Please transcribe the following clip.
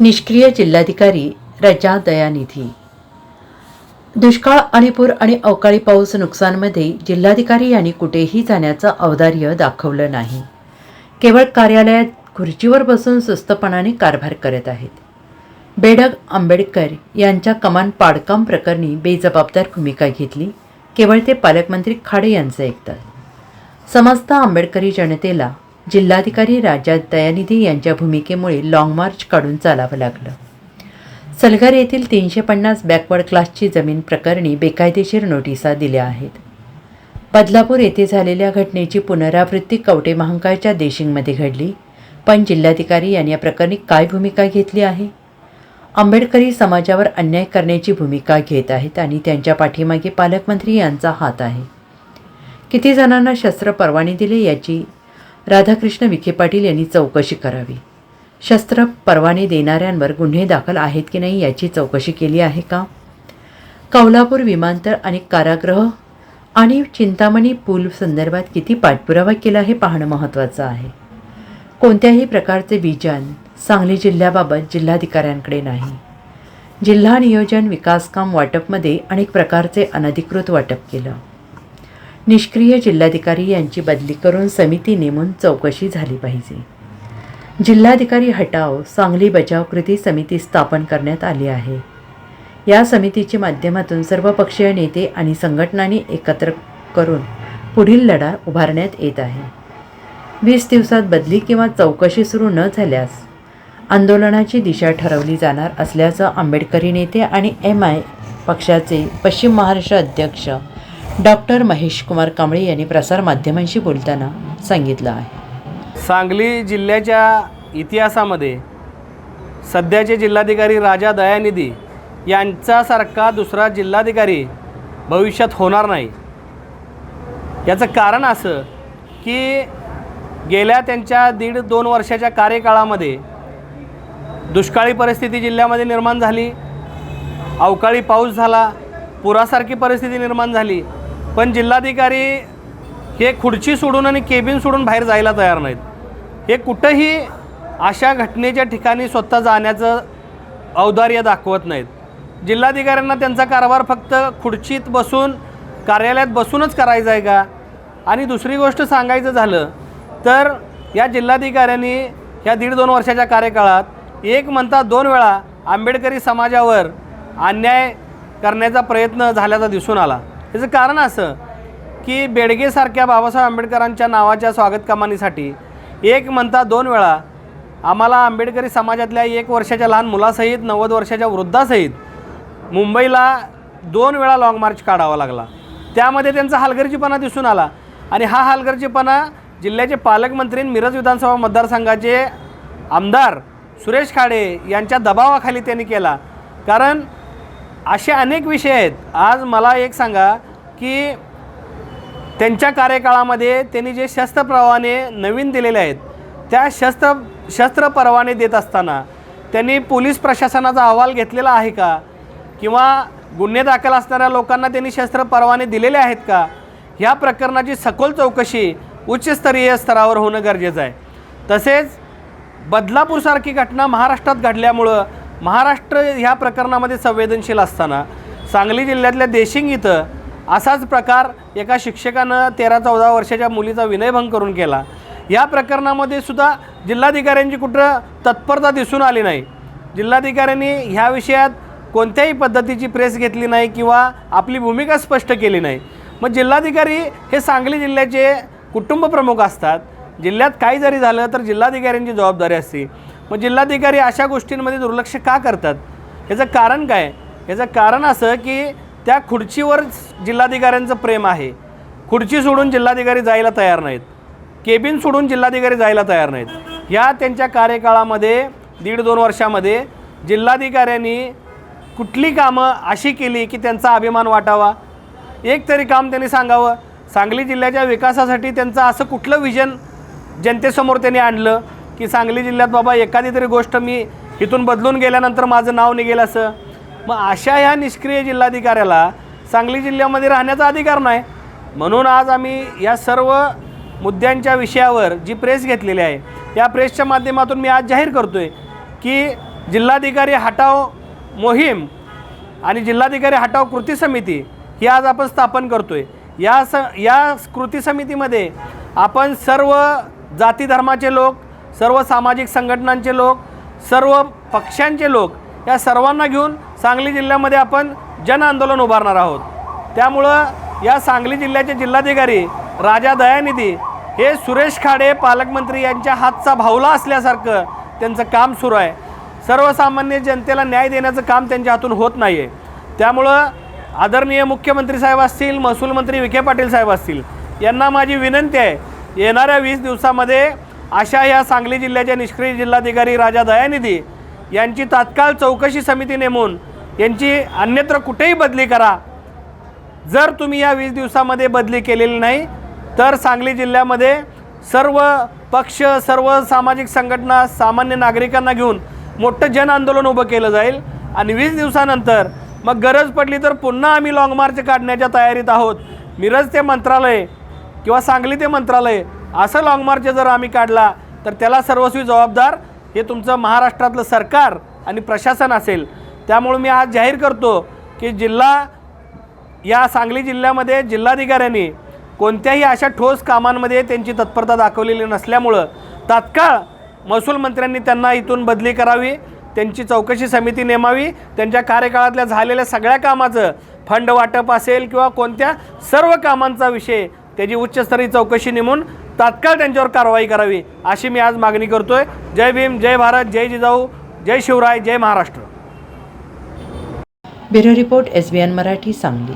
निष्क्रिय जिल्हाधिकारी रजा दयानिधी. दुष्काळ आणि पूर आणि अवकाळी पाऊस नुकसानमध्ये जिल्हाधिकारी यांनी कुठेही जाण्याचं औदार्य दाखवलं नाही. केवळ कार्यालयात खुर्चीवर बसून सुस्तपणाने कारभार करत आहेत. बेडग आंबेडकर यांच्या कमान पाडकाम प्रकरणी बेजबाबदार भूमिका घेतली. केवळ ते पालकमंत्री खाडे यांचं ऐकतात. समस्त आंबेडकरी जनतेला जिल्हाधिकारी राजा दयानिधी यांच्या भूमिकेमुळे लाँग मार्च काढून चालावं लागलं. सलगर येथील तीनशे पन्नास बॅकवर्ड क्लासची जमीन प्रकरणी बेकायदेशीर नोटिसा दिल्या आहेत. बदलापूर येथे झालेल्या घटनेची पुनरावृत्ती कवटे महांकाळच्या देशिंगमध्ये घडली. पण जिल्हाधिकारी यांनी या प्रकरणी काय भूमिका घेतली आहे? आंबेडकरी समाजावर अन्याय करण्याची भूमिका घेत आहेत आणि त्यांच्या पाठीमागे पालकमंत्री यांचा हात आहे. किती जणांना शस्त्र परवाने दिले याची राधाकृष्ण विखे पाटील यांनी चौकशी करावी. शस्त्र परवाने देणाऱ्यांवर गुन्हे दाखल आहेत की नाही याची चौकशी केली आहे का? कौलापूर विमानतळ आणि कारागृह आणि चिंतामणी पूल संदर्भात किती पाठपुरावा केला हे पाहणं महत्त्वाचं आहे. कोणत्याही प्रकारचे विजन सांगली जिल्ह्याबाबत जिल्हाधिकाऱ्यांकडे नाही. जिल्हा नियोजन विकासकाम वाटपमध्ये अनेक प्रकारचे अनधिकृत वाटप केलं. निष्क्रिय जिल्हाधिकारी यांची बदली करून समिती नेमून चौकशी झाली पाहिजे. जिल्हाधिकारी हटाव सांगली बचाव कृती समिती स्थापन करण्यात आली आहे. या समितीच्या माध्यमातून सर्वपक्षीय नेते आणि संघटनांनी एकत्र करून पुढील लढा उभारण्यात येत आहे. वीस दिवसात बदली किंवा चौकशी सुरू न झाल्यास आंदोलनाची दिशा ठरवली जाणार असल्याचं आंबेडकरी नेते आणि एम आय पक्षाचे पश्चिम महाराष्ट्र अध्यक्ष डॉक्टर महेश कुमार कांबळे यांनी प्रसारमाध्यमांशी बोलताना सांगितलं आहे. सांगली जिल्ह्याच्या इतिहासामध्ये सध्याचे जिल्हाधिकारी राजा दयानिधी यांच्यासारखा दुसरा जिल्हाधिकारी भविष्यात होणार नाही. याचं कारण असं की गेल्या त्यांच्या दीड दोन वर्षाच्या कार्यकाळामध्ये दुष्काळी परिस्थिती जिल्ह्यामध्ये निर्माण झाली अवकाळी पाऊस झाला पुरासारखी परिस्थिती निर्माण झाली पण जिल्हाधिकारी हे खुर्ची सोडून आणि केबिन सोडून बाहेर जायला तयार नाहीत. हे कुठंही अशा घटनेच्या ठिकाणी स्वतः जाण्याचं औदार्य दाखवत नाहीत. जिल्हाधिकाऱ्यांना त्यांचा कारभार फक्त खुर्चीत बसून कार्यालयात बसूनच करायचा आहे का? आणि दुसरी गोष्ट सांगायचं झालं तर या जिल्हाधिकाऱ्यांनी ह्या दीड दोन वर्षाच्या कार्यकाळात एक म्हणता दोन वेळा आंबेडकरी समाजावर अन्याय करण्याचा प्रयत्न झाल्याचा दिसून आला. याचं कारण असं की बेडगेसारख्या बाबासाहेब आंबेडकरांच्या नावाच्या स्वागत कमानीसाठी एक म्हणता दोन वेळा आम्हाला आंबेडकरी समाजातल्या एक वर्षाच्या लहान मुलासहित नव्वद वर्षाच्या वृद्धासहित मुंबईला दोन वेळा लाँग मार्च काढावा लागला. त्यामध्ये त्यांचा हलगर्जीपणा दिसून आला आणि हा हलगर्जीपणा जिल्ह्याचे पालकमंत्री मिरज विधानसभा मतदारसंघाचे आमदार सुरेश खाडे यांच्या दबावाखाली त्यांनी केला. कारण असे अनेक विषय आहेत. आज मला एक सांगा की त्यांच्या कार्यकाळामध्ये त्यांनी जे शस्त्र परवाने नवीन दिलेले आहेत त्या शस्त्र शस्त्र परवाने देत असताना त्यांनी पोलीस प्रशासनाचा अहवाल घेतलेला आहे का? किंवा गुन्हे दाखल असणाऱ्या लोकांना त्यांनी शस्त्र परवाने दिलेले आहेत का? ह्या प्रकरणाची सखोल चौकशी उच्चस्तरीय स्तरावर होणं गरजेचं आहे. तसेच बदलापूरसारखी घटना महाराष्ट्रात घडल्यामुळं महाराष्ट्र ह्या प्रकरणामध्ये संवेदनशील असताना सांगली जिल्ह्यातल्या देशिंग इथं असाच प्रकार एका शिक्षकानं तेरा चौदा वर्षाच्या मुलीचा विनयभंग करून केला. या प्रकरणामध्ये सुद्धा जिल्हाधिकाऱ्यांची कुठं तत्परता दिसून आली नाही. जिल्हाधिकाऱ्यांनी ह्या विषयात कोणत्याही पद्धतीची प्रेस घेतली नाही किंवा आपली भूमिका स्पष्ट केली नाही. मग जिल्हाधिकारी हे सांगली जिल्ह्याचे कुटुंब प्रमुख असतात. जिल्ह्यात काही जरी झालं तर जिल्हाधिकाऱ्यांची जबाबदारी असते. मग जिल्हाधिकारी अशा गोष्टींमध्ये दुर्लक्ष का करतात? याचं कारण काय? याचं कारण असं की त्या खुर्चीवर जिल्हाधिकाऱ्यांचं प्रेम आहे. खुर्ची सोडून जिल्हाधिकारी जायला तयार नाहीत. केबिन सोडून जिल्हाधिकारी जायला तयार नाहीत. ह्या त्यांच्या कार्यकाळामध्ये दीड दोन वर्षामध्ये जिल्हाधिकाऱ्यांनी कुठली कामं अशी केली की त्यांचा अभिमान वाटावा? एक तरी काम त्यांनी सांगावं. सांगली जिल्ह्याच्या विकासासाठी त्यांचं असं कुठलं विजन जनतेसमोर त्यांनी आणलं? की सांगली जिल्ह्यात बाबा एखादी तरी गोष्ट मी इथून बदलून गेल्यानंतर माझं नाव निघेल असं? मग अशा ह्या निष्क्रिय जिल्हाधिकाऱ्याला सांगली जिल्ह्यामध्ये राहण्याचा अधिकार नाही. म्हणून आज आम्ही या सर्व मुद्द्यांच्या विषयावर जी प्रेस घेतलेली आहे या प्रेसच्या माध्यमातून मी आज जाहीर करतो आहे की जिल्हाधिकारी हटाव मोहीम आणि जिल्हाधिकारी हटाव कृती समिती ही आज आपण स्थापन करतो आहे या स या कृती समितीमध्ये आपण सर्व जाती धर्माचे लोक सर्व सामाजिक संघटनांचे लोक सर्व पक्षांचे लोक या सर्वांना घेऊन सांगली जिल्ह्यामध्ये आपण जन आंदोलन उभारणार आहोत. त्यामुळं या सांगली जिल्ह्याचे जिल्हाधिकारी राजा दयानिधी हे सुरेश खाडे पालकमंत्री यांच्या हातचा भावला असल्यासारखं त्यांचं काम सुरू आहे. सर्वसामान्य जनतेला न्याय देण्याचं काम त्यांच्या हातून होत नाही आहे त्यामुळं आदरणीय मुख्यमंत्री साहेब असतील महसूल मंत्री विखे पाटील साहेब असतील यांना माझी विनंती आहे येणाऱ्या वीस दिवसामध्ये अशा या सांगली जिल्ह्याच्या निष्क्रिय जिल्हाधिकारी राजा दयानिधी यांची तात्काळ चौकशी समिती नेमून यांची अन्यत्र कुठेही बदली करा. जर तुम्ही या वीस दिवसामध्ये बदली केलेली नाही तर सांगली जिल्ह्यामध्ये सर्व पक्ष सर्व सामाजिक संघटना सामान्य नागरिकांना घेऊन मोठं जन आंदोलन उभं केलं जाईल. आणि वीस दिवसानंतर मग गरज पडली तर पुन्हा आम्ही लाँग मार्च काढण्याच्या तयारीत आहोत. मिरज ते मंत्रालय किंवा सांगली ते मंत्रालय असं लाँग मार्च जर आम्ही काढला तर त्याला सर्वस्वी जबाबदार हे तुमचं महाराष्ट्रातलं सरकार आणि प्रशासन असेल. त्यामुळे मी आज जाहीर करतो की जिल्हा या सांगली जिल्ह्यामध्ये जिल्हाधिकाऱ्यांनी कोणत्याही अशा ठोस कामांमध्ये त्यांची तत्परता दाखवलेली नसल्यामुळं तात्काळ महसूल मंत्र्यांनी त्यांना इथून बदली करावी त्यांची चौकशी समिती नेमावी त्यांच्या कार्यकाळातल्या झालेल्या सगळ्या कामाचं फंड वाटप असेल किंवा कोणत्या सर्व कामांचा विषय त्याची उच्चस्तरीय चौकशी नेमून तात्काळ त्यांच्यावर कारवाई करावी अशी मी आज मागणी करतोय. जय भीम जय भारत जय जिजाऊ जय शिवराय जय Maharashtra. Bureau report S B N Marathi Sangli.